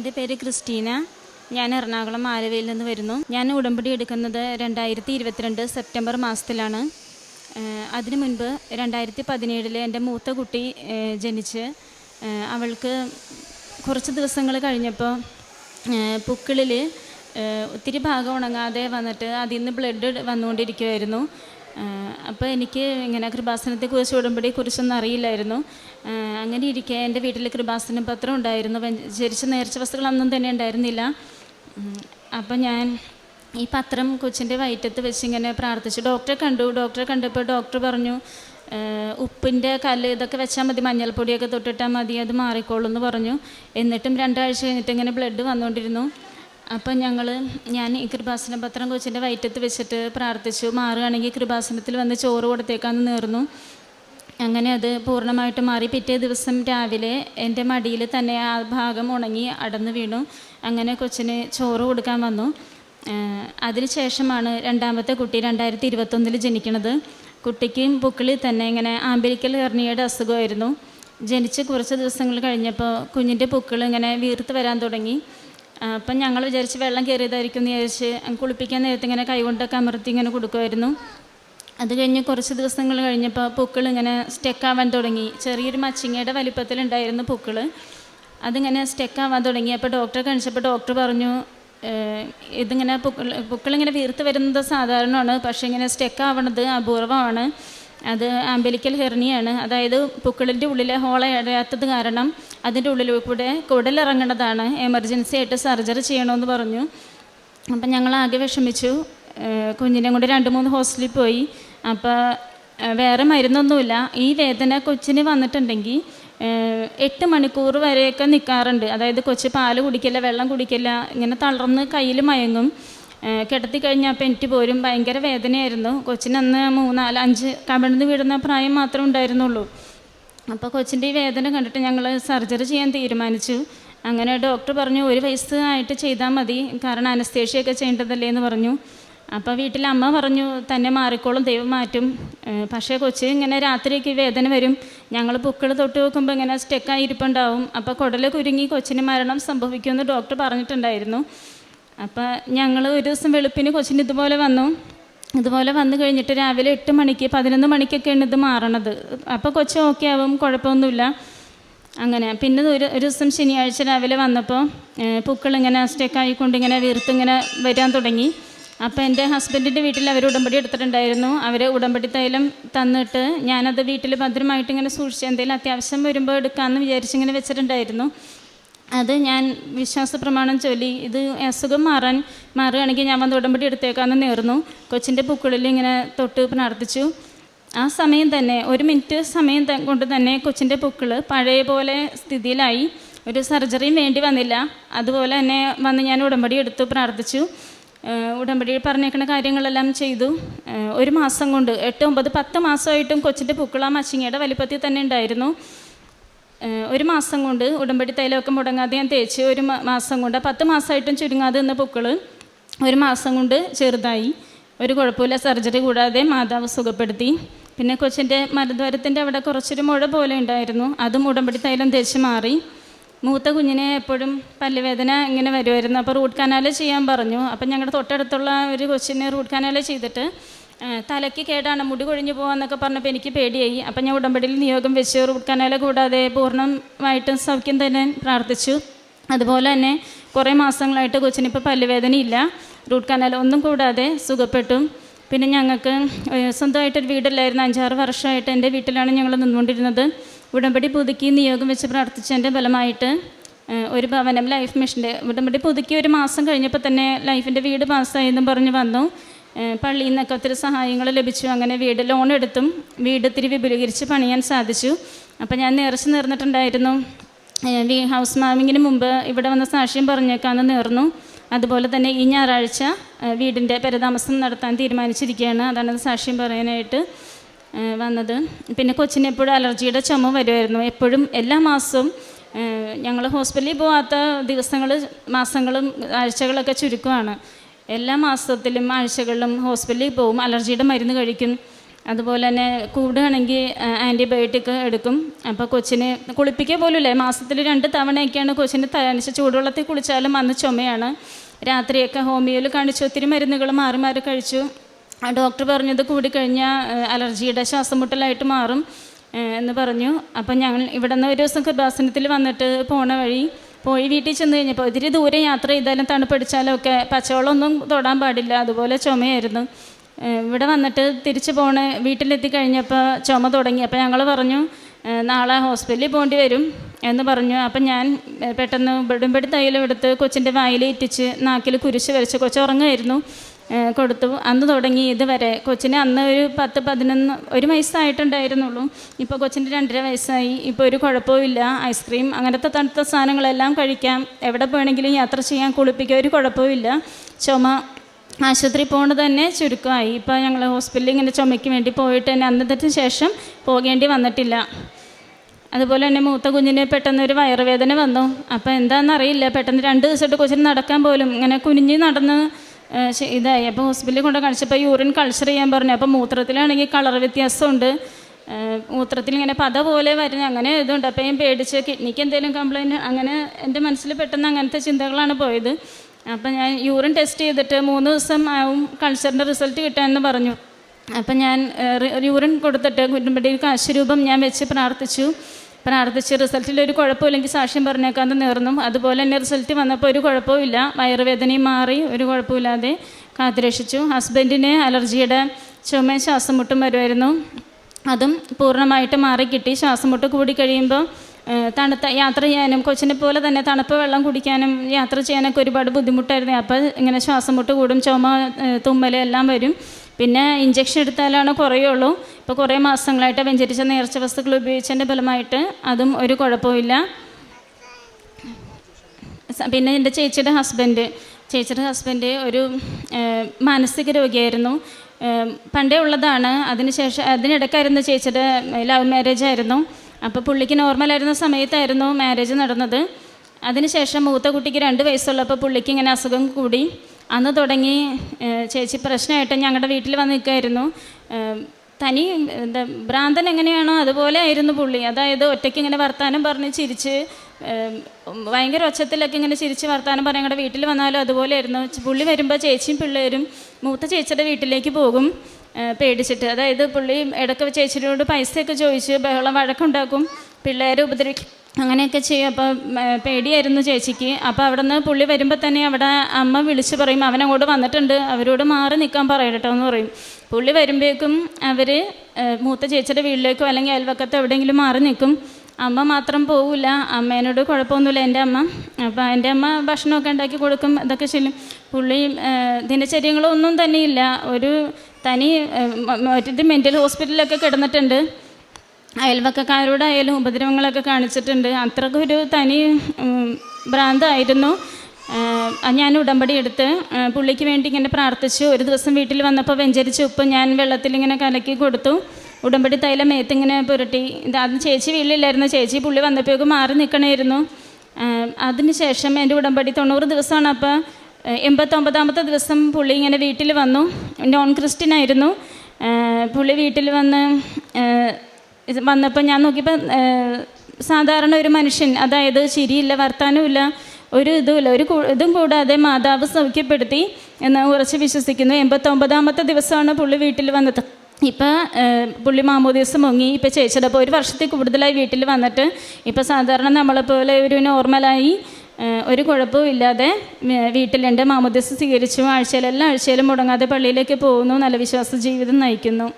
എന്റെ പേര് ക്രിസ്റ്റീന. ഞാൻ എറണാകുളം ആലുവയിൽ നിന്ന് വരുന്നു. ഞാൻ ഉടമ്പടി എടുക്കുന്നത് രണ്ടായിരത്തി ഇരുപത്തിരണ്ട് സെപ്റ്റംബർ മാസത്തിലാണ്. അതിനു മുൻപ് രണ്ടായിരത്തി പതിനേഴിൽ എന്റെ മൂത്ത കുട്ടി ജനിച്ച് അവൾക്ക് കുറച്ച് ദിവസങ്ങൾ കഴിഞ്ഞപ്പോൾ പുക്കിളിൽ ഒത്തിരി ഭാഗം ഉണങ്ങാതെ വന്നിട്ട് അതിൽ നിന്ന് ബ്ലഡ് വന്നുകൊണ്ടിരിക്കുമായിരുന്നു അപ്പോൾ എനിക്ക് ഇങ്ങനെ കൃപാസനത്തെക്കുറിച്ച് ഉടമ്പടിയെക്കുറിച്ചൊന്നും അറിയില്ലായിരുന്നു. അങ്ങനെ ഇരിക്കെ എന്റെ വീട്ടിൽ കൃപാസന പത്രം ഉണ്ടായിരുന്നു. ജരിച്ച നേർച്ച വസ്തുക്കളൊന്നും തന്നെ ഉണ്ടായിരുന്നില്ല. അപ്പം ഞാൻ ഈ പത്രം കൊച്ചിന്റെ വയറ്റത്ത് വെച്ച് ഇങ്ങനെ പ്രാർത്ഥിച്ചു. ഡോക്ടറെ കണ്ടു. ഡോക്ടറെ കണ്ടപ്പോൾ ഡോക്ടർ പറഞ്ഞു ഉപ്പിന്റെ കല്ല് ഇതൊക്കെ വെച്ചാൽ മതി മഞ്ഞൾപ്പൊടിയൊക്കെ തൊട്ടിട്ടാൽ മതി അത് മാറിക്കോളൂ എന്ന് പറഞ്ഞു. എന്നിട്ടും രണ്ടാഴ്ച കഴിഞ്ഞിട്ട് ഇങ്ങനെ ബ്ലഡ് വന്നുകൊണ്ടിരുന്നു അപ്പം ഞങ്ങൾ ഞാൻ ഈ കൃപാസന പത്രം കൊച്ചിന്റെ വയറ്റത്ത് വെച്ചിട്ട് പ്രാർത്ഥിച്ചു. മാറുകയാണെങ്കിൽ കൃപാസനത്തിൽ വന്ന് ചോറ് കൊടുത്തേക്കാന്ന് നേർന്നു. അങ്ങനെ അത് പൂർണമായിട്ട് മാറി. പിറ്റേ ദിവസം രാവിലെ എന്റെ മടിയിൽ തന്നെ ആ ഭാഗം ഉണങ്ങി അടന്നു വീണു. അങ്ങനെ കൊച്ചിന് ചോറ് കൊടുക്കാൻ വന്നു. അതിനുശേഷമാണ് രണ്ടാമത്തെ കുട്ടി രണ്ടായിരത്തി ഇരുപത്തൊന്നിൽ ജനിക്കണത്. കുട്ടിക്കും പുക്കിളിൽ തന്നെ ഇങ്ങനെ ആംബിലിക്കൽ ഹെർണിയയുടെ അസുഖമായിരുന്നു. ജനിച്ച് കുറച്ച് ദിവസങ്ങൾ കഴിഞ്ഞപ്പോൾ കുഞ്ഞിന്റെ പുക്കിൾ ഇങ്ങനെ വീർത്ത് വരാൻ തുടങ്ങി. അപ്പം ഞങ്ങൾ വിചാരിച്ച് വെള്ളം കയറിയതായിരിക്കും എന്ന് വിചാരിച്ച് കുളിപ്പിക്കാൻ നേരത്തെ ഇങ്ങനെ കൈകൊണ്ടൊക്കെ അമർത്തി ഇങ്ങനെ കൊടുക്കുമായിരുന്നു. അത് കഴിഞ്ഞ് കുറച്ച് ദിവസങ്ങൾ കഴിഞ്ഞപ്പോൾ പൂക്കൾ ഇങ്ങനെ സ്റ്റെക്കാവാൻ തുടങ്ങി. ചെറിയൊരു മച്ചിങ്ങയുടെ വലിപ്പത്തിലുണ്ടായിരുന്നു പൂക്കൾ. അതിങ്ങനെ സ്റ്റെക്കാവാൻ തുടങ്ങി. അപ്പോൾ ഡോക്ടറെ കാണിച്ചപ്പോൾ ഡോക്ടർ പറഞ്ഞു ഇതിങ്ങനെ പൂക്കൾ പൂക്കളിങ്ങനെ വീർത്ത് വരുന്നത് സാധാരണമാണ്. പക്ഷേ ഇങ്ങനെ സ്റ്റെക്കാവണത് അപൂർവമാണ്. അത് ആംബലിക്കൽ ഹെർണിയാണ്. അതായത് പുക്കിളിന്റെ ഉള്ളിലെ ഹോള അടയാത്തത് കാരണം അതിന്റെ ഉള്ളിൽ കൂടെ കുടലിറങ്ങണതാണ്. എമർജൻസി ആയിട്ട് സർജറി ചെയ്യണമെന്ന് പറഞ്ഞു. അപ്പം ഞങ്ങൾ ആകെ വിഷമിച്ചു. കുഞ്ഞിനെ കൊണ്ട് രണ്ട് മൂന്ന് ഹോസ്റ്റലിൽ പോയി. അപ്പോൾ വേറെ മരുന്നൊന്നുമില്ല. ഈ വേദന കൊച്ചിന് വന്നിട്ടുണ്ടെങ്കിൽ എട്ട് മണിക്കൂർ വരെയൊക്കെ നിൽക്കാറുണ്ട് അതായത് കൊച്ച് പാൽ കുടിക്കില്ല വെള്ളം കുടിക്കില്ല ഇങ്ങനെ തളർന്ന് കയ്യിൽ മയങ്ങും. കിടത്തി കഴിഞ്ഞപ്പോൾ എനിക്ക് പോരും. ഭയങ്കര വേദനയായിരുന്നു. കൊച്ചിനന്ന് മൂന്നാൽ അഞ്ച് കമിഴ്ന്ന് വീഴുന്ന പ്രായം മാത്രമേ ഉണ്ടായിരുന്നുള്ളൂ. അപ്പോൾ കൊച്ചിന്റെ ഈ വേദന കണ്ടിട്ട് ഞങ്ങൾ സർജറി ചെയ്യാൻ തീരുമാനിച്ചു. അങ്ങനെ ഡോക്ടർ പറഞ്ഞു ഒരു വയസ്സ് ആയിട്ട് ചെയ്താൽ മതി. കാരണം അനസ്തേഷ്യയൊക്കെ ചെയ്യേണ്ടതല്ലേ എന്ന് പറഞ്ഞു. അപ്പോൾ വീട്ടിൽ അമ്മ പറഞ്ഞു തന്നെ മാറിക്കോളും ദൈവം മാറ്റും. പക്ഷേ കൊച്ചി ഇങ്ങനെ രാത്രിയൊക്കെ വേദന വരും. ഞങ്ങൾ പുക്കൾ തൊട്ട് വെക്കുമ്പോൾ ഇങ്ങനെ സ്റ്റെക്കായി ഇരിപ്പുണ്ടാവും. അപ്പോൾ കുടൽ കുരുങ്ങി കൊച്ചിന് മരണം സംഭവിക്കുമെന്ന് ഡോക്ടർ പറഞ്ഞിട്ടുണ്ടായിരുന്നു. അപ്പോൾ ഞങ്ങൾ ഒരു ദിവസം വെളുപ്പിന് കൊച്ചിന് ഇതുപോലെ വന്നു. ഇതുപോലെ വന്നു കഴിഞ്ഞിട്ട് രാവിലെ എട്ട് മണിക്ക് പതിനൊന്ന് മണിക്കൊക്കെയാണ് ഇത് മാറണത്. അപ്പോൾ കൊച്ചു ഓക്കെ ആവും കുഴപ്പമൊന്നുമില്ല. അങ്ങനെ. പിന്നെ ഒരു ഒരു ദിവസം ശനിയാഴ്ച രാവിലെ വന്നപ്പോൾ പൂക്കൾ ഇങ്ങനെ സ്റ്റെക്കായിക്കൊണ്ട് ഇങ്ങനെ വരാൻ തുടങ്ങി. അപ്പോൾ എന്റെ ഹസ്ബൻഡിന്റെ വീട്ടിൽ അവർ ഉടമ്പടി എടുത്തിട്ടുണ്ടായിരുന്നു. അവർ ഉടമ്പടി തൈലം തന്നിട്ട് ഞാനത് വീട്ടിൽ ഭദ്രമായിട്ട് ഇങ്ങനെ സൂക്ഷിച്ച് എന്തെങ്കിലും അത്യാവശ്യം വരുമ്പോൾ എടുക്കാമെന്ന് വിചാരിച്ചിങ്ങനെ വെച്ചിട്ടുണ്ടായിരുന്നു. അത് ഞാൻ വിശ്വാസ പ്രമാണം ചൊല്ലി. ഇത് അസുഖം മാറാൻ മാറുകയാണെങ്കിൽ ഞാൻ വന്ന് ഉടമ്പടി എടുത്തേക്കാന്ന് നേർന്നു. കൊച്ചിന്റെ പൂക്കളിൽ ഇങ്ങനെ തൊട്ട് പ്രാർത്ഥിച്ചു. ആ സമയം തന്നെ ഒരു മിനിറ്റ് സമയം കൊണ്ട് തന്നെ കൊച്ചിന്റെ പൂക്കൾ പഴയ പോലെ സ്ഥിതിയിലായി. ഒരു സർജറിയും വേണ്ടി വന്നില്ല. അതുപോലെ തന്നെ വന്ന് ഞാൻ ഉടമ്പടി എടുത്തു പ്രാർത്ഥിച്ചു. ഉടമ്പടിയിൽ ഉടമ്പടി പറഞ്ഞേക്കുന്ന കാര്യങ്ങളെല്ലാം ചെയ്തു. ഒരു മാസം കൊണ്ട് എട്ട് ഒമ്പത് പത്ത് മാസമായിട്ടും കൊച്ചിന്റെ പൂക്കൾ ആ മച്ചിങ്ങയുടെ വലിപ്പത്തിൽ തന്നെ ഉണ്ടായിരുന്നു. ഒരു മാസം കൊണ്ട് ഉടമ്പടി തൈലമൊക്കെ മുടങ്ങാതെ ഞാൻ തേച്ച് ഒരു മാസം കൊണ്ട് പത്ത് മാസമായിട്ടും ചുരുങ്ങാതെ നിന്ന പൂക്കൾ ഒരു മാസം കൊണ്ട് ചെറുതായി. ഒരു കുഴപ്പമില്ല സർജറി കൂടാതെ മാതാവ് സുഖപ്പെടുത്തി. പിന്നെ കൊച്ചിന്റെ മലദ്വാരത്തിന്റെ അവിടെ കുറച്ചൊരു മുഴ പോലെ ഉണ്ടായിരുന്നു. അതും ഉടമ്പടി തൈലം തേച്ച് മാറി. മൂത്ത കുഞ്ഞിനെ എപ്പോഴും പല്ലുവേദന ഇങ്ങനെ വരുമായിരുന്നു. അപ്പോൾ റൂട്ട് കനാൽ ചെയ്യാൻ പറഞ്ഞു. അപ്പം ഞങ്ങളുടെ തൊട്ടടുത്തുള്ള ഒരു കൊച്ചിനെ റൂട്ട് കനാൽ ചെയ്തിട്ട് തലയ്ക്ക് കേടാണ് മുടി കൊഴിഞ്ഞു പോകാമെന്നൊക്കെ പറഞ്ഞപ്പോൾ എനിക്ക് പേടിയായി. അപ്പം ഞാൻ ഉടമ്പടിയിൽ നിയോഗം വെച്ച് റൂട്ട് കൂടാതെ പൂർണമായിട്ടും സൗഖ്യം തന്നെ പ്രാർത്ഥിച്ചു. അതുപോലെ തന്നെ കുറേ മാസങ്ങളായിട്ട് കൊച്ചിനിപ്പോൾ പല്ലുവേദനയില്ല. റൂട്ട് കനാൽ ഒന്നും കൂടാതെ സുഖപ്പെട്ടു. പിന്നെ ഞങ്ങൾക്ക് സ്വന്തമായിട്ടൊരു വീടില്ലായിരുന്നു. അഞ്ചാറ് വർഷമായിട്ട് എന്റെ വീട്ടിലാണ് ഞങ്ങൾ നിന്നുകൊണ്ടിരുന്നത്. ഉടമ്പടി പുതുക്കി നിയോഗം വെച്ച് പ്രാർത്ഥിച്ചതിന്റെ ഫലമായിട്ട് ഒരു ഭവനം ലൈഫ് മിഷന്റെ ഉടമ്പടി പുതുക്കി ഒരു മാസം കഴിഞ്ഞപ്പോൾ തന്നെ ലൈഫിന്റെ വീട് പാസ്സായെന്നും പറഞ്ഞ് വന്നു. പള്ളിയിൽ നിന്നൊക്കെ ഒത്തിരി സഹായങ്ങൾ ലഭിച്ചു. അങ്ങനെ വീട് ലോൺ എടുത്തും വീട് ഇത്തിരി വിപുലീകരിച്ച് പണിയാൻ സാധിച്ചു. അപ്പം ഞാൻ നേർച്ച നേർന്നിട്ടുണ്ടായിരുന്നു. വീ ഹൗസ് മാമിങ്ങിന് മുമ്പ് ഇവിടെ വന്ന സാക്ഷ്യം പറഞ്ഞേക്കാന്ന് നേർന്നു. അതുപോലെ തന്നെ ഈ ഞായറാഴ്ച വീടിന്റെ പരതാമസം നടത്താൻ തീരുമാനിച്ചിരിക്കുകയാണ്. അതാണ് സാക്ഷ്യം പറയാനായിട്ട് വന്നത്. പിന്നെ കൊച്ചിന് എപ്പോഴും അലർജിയുടെ ചുമ വരുമായിരുന്നു. എപ്പോഴും എല്ലാ മാസവും ഞങ്ങൾ ഹോസ്പിറ്റലിൽ പോകാത്ത ദിവസങ്ങൾ മാസങ്ങളും ആഴ്ചകളൊക്കെ ചുരുക്കമാണ് എല്ലാ മാസത്തിലും ആഴ്ചകളിലും ഹോസ്പിറ്റലിൽ പോകും അലർജിയുടെ മരുന്ന് കഴിക്കും. അതുപോലെ തന്നെ കൂടുകയാണെങ്കിൽ ആന്റിബയോട്ടിക് എടുക്കും. അപ്പോൾ കൊച്ചിന് കുളിപ്പിക്കുക പോലുമില്ല. മാസത്തിൽ രണ്ട് തവണയൊക്കെയാണ് കൊച്ചിന് തനിച്ച് ചൂടുവെള്ളത്തിൽ കുളിച്ചാലും അന്ന് ചുമയാണ്. രാത്രിയൊക്കെ ഹോമിയോയിൽ കാണിച്ചു. ഒത്തിരി മരുന്നുകൾ മാറി മാറി കഴിച്ചു. ഡോക്ടർ പറഞ്ഞത് കൂടിക്കഴിഞ്ഞാൽ അലർജിയുടെ ശ്വാസം മുട്ടലായിട്ട് മാറും എന്ന് പറഞ്ഞു. അപ്പം ഞങ്ങൾ ഇവിടെ നിന്ന് ഒരു ദിവസം കൃപാസനത്തിൽ വന്നിട്ട് പോണ വഴി പോയി വീട്ടിൽ ചെന്ന് കഴിഞ്ഞപ്പോൾ ഒത്തിരി ദൂരെ യാത്ര ചെയ്താലും തണുപ്പടിച്ചാലും ഒക്കെ പച്ചവെള്ളമൊന്നും തൊടാൻ പാടില്ല. അതുപോലെ ചുമയായിരുന്നു. ഇവിടെ വന്നിട്ട് തിരിച്ചു പോണ വീട്ടിലെത്തി കഴിഞ്ഞപ്പോൾ ചുമ തുടങ്ങി. അപ്പോൾ ഞങ്ങൾ പറഞ്ഞു നാളെ ഹോസ്പിറ്റലിൽ പോകേണ്ടി വരും എന്ന് പറഞ്ഞു. അപ്പം ഞാൻ പെട്ടെന്ന് ബെടുമ്പടി തൈലം എടുത്ത് കൊച്ചിന്റെ വായിൽ ഇറ്റിച്ച് നാക്കിൽ കുരിശ് വരച്ച് കൊച്ചു ഉറങ്ങായിരുന്നു ഏഹ് കൊടുത്തു. അന്ന് തുടങ്ങി ഇതുവരെ. കൊച്ചിന് അന്ന് ഒരു പത്ത് പതിനൊന്ന് ഒരു വയസ്സായിട്ടുണ്ടായിരുന്നുള്ളൂ. ഇപ്പോൾ കൊച്ചിന് രണ്ടര വയസ്സായി. ഇപ്പോൾ ഒരു കുഴപ്പവും ഐസ്ക്രീം അങ്ങനത്തെ തണുത്ത സാധനങ്ങളെല്ലാം കഴിക്കാം. എവിടെ പോകണമെങ്കിലും യാത്ര ചെയ്യാൻ കുളിപ്പിക്കുക ഒരു കുഴപ്പവും ചുമ ആശുപത്രി പോകേണ്ടത് തന്നെ ചുരുക്കമായി. ഇപ്പോൾ ഞങ്ങൾ ഹോസ്പിറ്റലിൽ ഇങ്ങനെ ചുമയ്ക്ക് വേണ്ടി പോയിട്ട് തന്നെ അന്നത്തിന് ശേഷം പോകേണ്ടി വന്നിട്ടില്ല. അതുപോലെ തന്നെ മൂത്ത കുഞ്ഞിന് പെട്ടെന്ന് ഒരു വയറുവേദന വന്നു. അപ്പോൾ എന്താണെന്നറിയില്ല പെട്ടെന്ന് രണ്ട് ദിവസമായിട്ട് കൊച്ചിന് നടക്കാൻ പോലും ഇങ്ങനെ കുനിഞ്ഞ് നടന്ന് ഇതായി. അപ്പോൾ ഹോസ്പിറ്റലിൽ കൊണ്ട് കാണിച്ചപ്പോൾ യൂറിൻ കൾച്ചർ ചെയ്യാൻ പറഞ്ഞു. അപ്പോൾ മൂത്രത്തിലാണെങ്കിൽ കളർ വ്യത്യാസമുണ്ട്. മൂത്രത്തിൽ ഇങ്ങനെ പത പോലെ വരുന്ന അങ്ങനെ ഇതുണ്ട്. അപ്പോൾ ഞാൻ പേടിച്ച് കിഡ്നിക്ക് എന്തെങ്കിലും കംപ്ലയിന്റ് അങ്ങനെ എന്റെ മനസ്സിൽ പെട്ടെന്ന് അങ്ങനത്തെ ചിന്തകളാണ് പോയത്. അപ്പം ഞാൻ യൂറിൻ ടെസ്റ്റ് ചെയ്തിട്ട് മൂന്ന് ദിവസം ആവും കൾച്ചറിന്റെ റിസൾട്ട് കിട്ടാമെന്ന് പറഞ്ഞു. അപ്പം ഞാൻ യൂറിൻ കൊടുത്തിട്ട് കുറ്റുമ്പടി കാശുരൂപം ഞാൻ വെച്ച് പ്രാർത്ഥിച്ചു. പ്രാർത്ഥിച്ച് റിസൾട്ടിൽ ഒരു കുഴപ്പമില്ലെങ്കിൽ സാക്ഷ്യം പറഞ്ഞേക്കാന്ന് നേർന്നു. അതുപോലെ തന്നെ റിസൾട്ട് വന്നപ്പോൾ ഒരു കുഴപ്പമില്ല വയറുവേദനയും മാറി ഒരു കുഴപ്പമില്ലാതെ കാത്തുരക്ഷിച്ചു. ഹസ്ബൻഡിന് അലർജിയുടെ ചുമ ശ്വാസം മുട്ടും വരുമായിരുന്നു. അതും പൂർണമായിട്ട് മാറി കിട്ടി ശ്വാസം മുട്ട് കൂടി കഴിയുമ്പോൾ തണുത്ത യാത്ര ചെയ്യാനും കൊച്ചിനെ പോലെ തന്നെ തണുപ്പ് വെള്ളം കുടിക്കാനും യാത്ര ചെയ്യാനൊക്കെ ഒരുപാട് ബുദ്ധിമുട്ടായിരുന്നു. അപ്പോൾ ഇങ്ങനെ ശ്വാസം മുട്ട് കൂടും ചുമ തുമ്മൽ എല്ലാം വരും. പിന്നെ ഇഞ്ചക്ഷൻ എടുത്താലാണ് കുറയുള്ളൂ. ഇപ്പോൾ കുറേ മാസങ്ങളായിട്ട് വെഞ്ചരിച്ച നേർച്ച വസ്തുക്കൾ ഉപയോഗിച്ചതിന്റെ ഫലമായിട്ട് അതും ഒരു കുഴപ്പമില്ല പിന്നെ എന്റെ ചേച്ചിയുടെ ഹസ്ബൻഡ് ചേച്ചിയുടെ ഹസ്ബൻഡ് ഒരു മാനസിക രോഗിയായിരുന്നു. പണ്ടേ ഉള്ളതാണ്. അതിനുശേഷം അതിനിടയ്ക്കായിരുന്നു ചേച്ചിയുടെ ലവ് മാരേജ് ആയിരുന്നു. അപ്പോൾ പുള്ളിക്ക് നോർമലായിരുന്ന സമയത്തായിരുന്നു മാരേജ് നടന്നത്. അതിനുശേഷം മൂത്ത കുട്ടിക്ക് രണ്ട് വയസ്സുള്ളപ്പോൾ പുള്ളിക്ക് ഇങ്ങനെ അസുഖം കൂടി. അന്ന് തുടങ്ങി ചേച്ചി പ്രശ്നമായിട്ട് ഞങ്ങളുടെ വീട്ടിൽ വന്ന് നിൽക്കുമായിരുന്നു തനി എന്താ ഭ്രാന്തൻ എങ്ങനെയാണോ അതുപോലെ ആയിരുന്നു പുള്ളി. അതായത് ഒറ്റയ്ക്ക് ഇങ്ങനെ വർത്താനം പറഞ്ഞ് ചിരിച്ച് ഭയങ്കര ഒച്ചത്തിലൊക്കെ ഇങ്ങനെ ചിരിച്ച് വർത്താനം പറഞ്ഞ് ഞങ്ങളുടെ വീട്ടിൽ വന്നാലും അതുപോലെ ആയിരുന്നു. പുള്ളി വരുമ്പോൾ ചേച്ചിയും പിള്ളേരും മൂത്ത ചേച്ചിയുടെ വീട്ടിലേക്ക് പോകും പേടിച്ചിട്ട്. അതായത് പുള്ളി ഇടയ്ക്ക് ചേച്ചിയോട് പൈസയൊക്കെ ചോദിച്ച് ബഹളം വഴക്കുണ്ടാക്കും പിള്ളേരെ ഉപദ്രവിക്കും അങ്ങനെയൊക്കെ ചെയ്യും. അപ്പോൾ പേടിയായിരുന്നു ചേച്ചിക്ക്. അപ്പോൾ അവിടെ നിന്ന് പുള്ളി വരുമ്പോൾ തന്നെ അവിടെ അമ്മ വിളിച്ച് പറയും അവൻ അങ്ങോട്ട് വന്നിട്ടുണ്ട്. അവരോട് മാറി നിൽക്കാൻ പറയട്ടോ എന്ന് പറയും. പുള്ളി വരുമ്പോഴേക്കും അവർ മൂത്ത ചേച്ചിയുടെ വീട്ടിലേക്കോ അല്ലെങ്കിൽ അയൽവക്കത്തോ എവിടെയെങ്കിലും മാറി നിൽക്കും. അമ്മ മാത്രം പോവില്ല അമ്മേനോട് കുഴപ്പമൊന്നുമില്ല. എന്റെ അമ്മ അപ്പോൾ എന്റെ അമ്മ ഭക്ഷണമൊക്കെ ഉണ്ടാക്കി കൊടുക്കും ഇതൊക്കെ ചെയ്യും. പുള്ളി ദിനചര്യങ്ങളൊന്നും തന്നെയില്ല. ഒരു തനി മറ്റേത് മെന്റൽ ഹോസ്പിറ്റലിലൊക്കെ കിടന്നിട്ടുണ്ട്. അയൽവക്കക്കാരോടായാലും ഉപദ്രവങ്ങളൊക്കെ കാണിച്ചിട്ടുണ്ട്. അത്രക്കൊരു തനി ഭ്രാന്തായിരുന്നു. ഞാൻ ഉടമ്പടി എടുത്ത് പുള്ളിക്ക് വേണ്ടി ഇങ്ങനെ പ്രാർത്ഥിച്ചു. ഒരു ദിവസം വീട്ടിൽ വന്നപ്പോൾ വെഞ്ചരിച്ച ഉപ്പ് ഞാൻ വെള്ളത്തിൽ ഇങ്ങനെ കലക്കി കൊടുത്തു. ഉടമ്പടി തൈലം മേത്തിങ്ങനെ പുരട്ടി. അത് ചേച്ചി വീട്ടിലില്ലായിരുന്നു. ചേച്ചി പുള്ളി വന്നപ്പോഴേക്കും മാറി നിൽക്കണമായിരുന്നു അതിന് ശേഷം എന്റെ ഉടമ്പടി തൊണ്ണൂറ് ദിവസമാണ് അപ്പോൾ എൺപത്തൊമ്പതാമത്തെ ദിവസം പുള്ളി ഇങ്ങനെ വീട്ടിൽ വന്നു. നോൺ ക്രിസ്ത്യൻ ആയിരുന്നു. പുള്ളി വീട്ടിൽ വന്ന് വന്നപ്പോൾ ഞാൻ നോക്കിയപ്പോൾ സാധാരണ ഒരു മനുഷ്യൻ അതായത് ചിരിയില്ല വർത്താനമില്ല ഒരു ഇതുമില്ല ഒരു ഇതും കൂടാതെ മാതാവ് സൗഖ്യപ്പെടുത്തി എന്ന് ഉറച്ച് വിശ്വസിക്കുന്നു. എൺപത്തൊമ്പതാമത്തെ ദിവസമാണ് പുള്ളി വീട്ടിൽ വന്നത്. ഇപ്പം പുള്ളി മാമോദീസ് മുങ്ങി. ഇപ്പം ചേച്ചിയുടെ ഒരു വർഷത്തിൽ കൂടുതലായി വീട്ടിൽ വന്നിട്ട് ഇപ്പം സാധാരണ നമ്മളെപ്പോലെ ഒരു നോർമലായി ഒരു കുഴപ്പവും ഇല്ലാതെ വീട്ടിലുണ്ട്. മാമോദീസ് സ്വീകരിച്ചു. ആഴ്ചയിൽ എല്ലാ ആഴ്ചയിലും മുടങ്ങാതെ പള്ളിയിലേക്ക് പോകുന്നു. നല്ല വിശ്വാസ ജീവിതം നയിക്കുന്നു.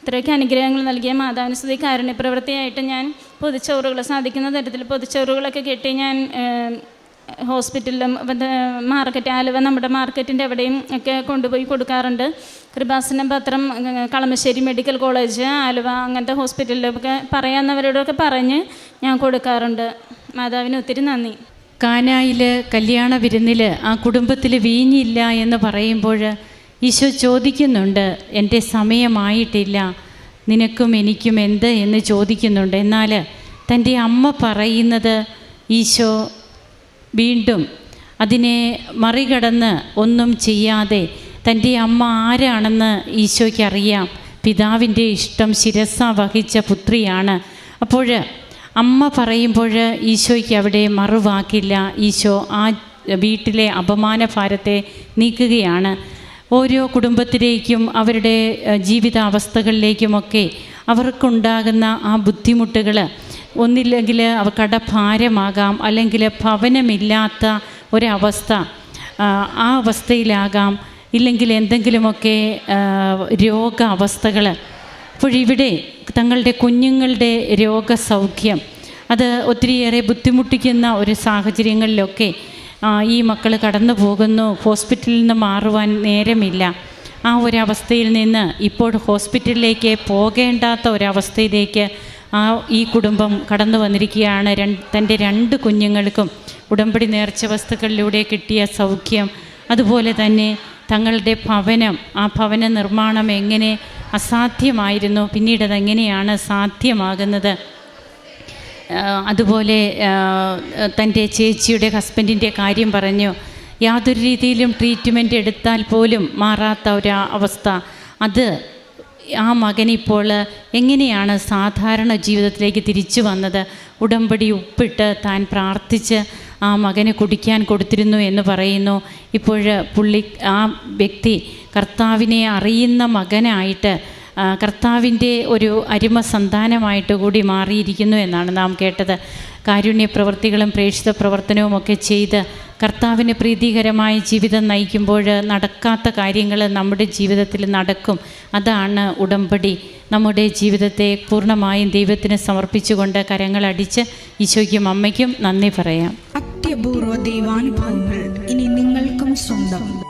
ഇത്രയൊക്കെ അനുഗ്രഹങ്ങൾ നൽകിയ മാതാവിനുസ്തുതി കാരുണ്യ പ്രവൃത്തിയായിട്ട് ഞാൻ പൊതിച്ചോറുകൾ സാധിക്കുന്ന തരത്തിൽ പൊതിച്ചോറുകളൊക്കെ കെട്ടി ഞാൻ ഹോസ്പിറ്റലിലും മാർക്കറ്റ് ആലുവ നമ്മുടെ മാർക്കറ്റിന്റെ എവിടെയും ഒക്കെ കൊണ്ടുപോയി കൊടുക്കാറുണ്ട്. കൃപാസനം പത്രം കളമശ്ശേരി മെഡിക്കൽ കോളേജ് ആലുവ അങ്ങനത്തെ ഹോസ്പിറ്റലിലൊക്കെ പറയാവുന്നവരോടൊക്കെ പറഞ്ഞ് ഞാൻ കൊടുക്കാറുണ്ട്. മാതാവിന് ഒത്തിരി നന്ദി. കാനായിൽ കല്യാണ വിരുന്നിൽ ആ കുടുംബത്തിൽ വീഞ്ഞില്ല എന്ന് പറയുമ്പോൾ ഈശോ ചോദിക്കുന്നുണ്ട് എന്റെ സമയമായിട്ടില്ല. നിനക്കും എനിക്കും എന്ത്? എന്ന് ചോദിക്കുന്നുണ്ട്. എന്നാൽ തന്റെ അമ്മ പറയുന്നത് ഈശോ വീണ്ടും അതിനെ മറികടന്ന് ഒന്നും ചെയ്യാതെ തന്റെ അമ്മ ആരാണെന്ന് ഈശോയ്ക്ക് അറിയാം. പിതാവിന്റെ ഇഷ്ടം ശിരസ വഹിച്ച പുത്രിയാണ്. അപ്പോൾ അമ്മ പറയുമ്പോൾ ഈശോയ്ക്ക് അവിടെ മറുവാക്കില്ല. ഈശോ ആ വീട്ടിലെ അപമാന ഭാരത്തെ നീക്കുകയാണ്. ഓരോ കുടുംബത്തിലേക്കും അവരുടെ ജീവിതാവസ്ഥകളിലേക്കുമൊക്കെ അവർക്കുണ്ടാകുന്ന ആ ബുദ്ധിമുട്ടുകൾ ഒന്നില്ലെങ്കിൽ അവ കടഭാരമാകാം അല്ലെങ്കിൽ ഭവനമില്ലാത്ത ഒരവസ്ഥ ആ, അവസ്ഥയിലാകാം ഇല്ലെങ്കിൽ എന്തെങ്കിലുമൊക്കെ രോഗ അവസ്ഥകൾ അപ്പോഴിവിടെ തങ്ങളുടെ കുഞ്ഞുങ്ങളുടെ രോഗസൗഖ്യം അത് ഒത്തിരിയേറെ ബുദ്ധിമുട്ടിക്കുന്ന ഒരു സാഹചര്യങ്ങളിലൊക്കെ ഈ മക്കൾ കടന്നു പോകുന്നു. ഹോസ്പിറ്റലിൽ നിന്ന് മാറുവാൻ നേരമില്ല. ആ ഒരവസ്ഥയിൽ നിന്ന് ഇപ്പോൾ ഹോസ്പിറ്റലിലേക്ക് പോകേണ്ടാത്ത ഒരവസ്ഥയിലേക്ക് ആ ഈ കുടുംബം കടന്നു വന്നിരിക്കുകയാണ്. രണ്ട് തന്റെ രണ്ട് കുഞ്ഞുങ്ങൾക്കും ഉടമ്പടി നേർച്ച വസ്തുക്കളിലൂടെ കിട്ടിയ സൗഖ്യം. അതുപോലെ തന്നെ തങ്ങളുടെ ഭവനം ആ ഭവന നിർമ്മാണം എങ്ങനെ അസാധ്യമായിരുന്നു? പിന്നീട് അതെങ്ങനെയാണ് സാധ്യമാകുന്നത്? അതുപോലെ തന്റെ ചേച്ചിയുടെ ഹസ്ബൻഡിന്റെ കാര്യം പറഞ്ഞു. യാതൊരു രീതിയിലും ട്രീറ്റ്മെന്റ് എടുത്താൽ പോലും മാറാത്ത ഒരു അവസ്ഥ. അത് ആ മകനിപ്പോൾ എങ്ങനെയാണ് സാധാരണ ജീവിതത്തിലേക്ക് തിരിച്ചു വന്നത്? ഉടമ്പടി ഉപ്പിട്ട് താൻ പ്രാർത്ഥിച്ച് ആ മകന് കുടിക്കാൻ കൊടുത്തിരുന്നു എന്ന് പറയുന്നു. ഇപ്പോൾ പുള്ളി ആ വ്യക്തി കർത്താവിനെ അറിയുന്ന മകനായിട്ട് കർത്താവിന്റെ ഒരു അരിമ സന്താനമായിട്ട് കൂടി മാറിയിരിക്കുന്നു എന്നാണ് നാം കേട്ടത്. കാരുണ്യ പ്രവൃത്തികളും പ്രേക്ഷിത പ്രവർത്തനവും ഒക്കെ ചെയ്ത് കർത്താവിന് പ്രീതികരമായ ജീവിതം നയിക്കുമ്പോൾ നടക്കാത്ത കാര്യങ്ങൾ നമ്മുടെ ജീവിതത്തിൽ നടക്കും. അതാണ് ഉടമ്പടി. നമ്മുടെ ജീവിതത്തെ പൂർണമായും ദൈവത്തിന് സമർപ്പിച്ചുകൊണ്ട് കരങ്ങളടിച്ച് ഈശോയ്ക്കും അമ്മയ്ക്കും നന്ദി പറയാം. അത്യപൂർവ ദൈവാനുഭവങ്ങൾ ഇനി നിങ്ങൾക്കും സ്വന്തം.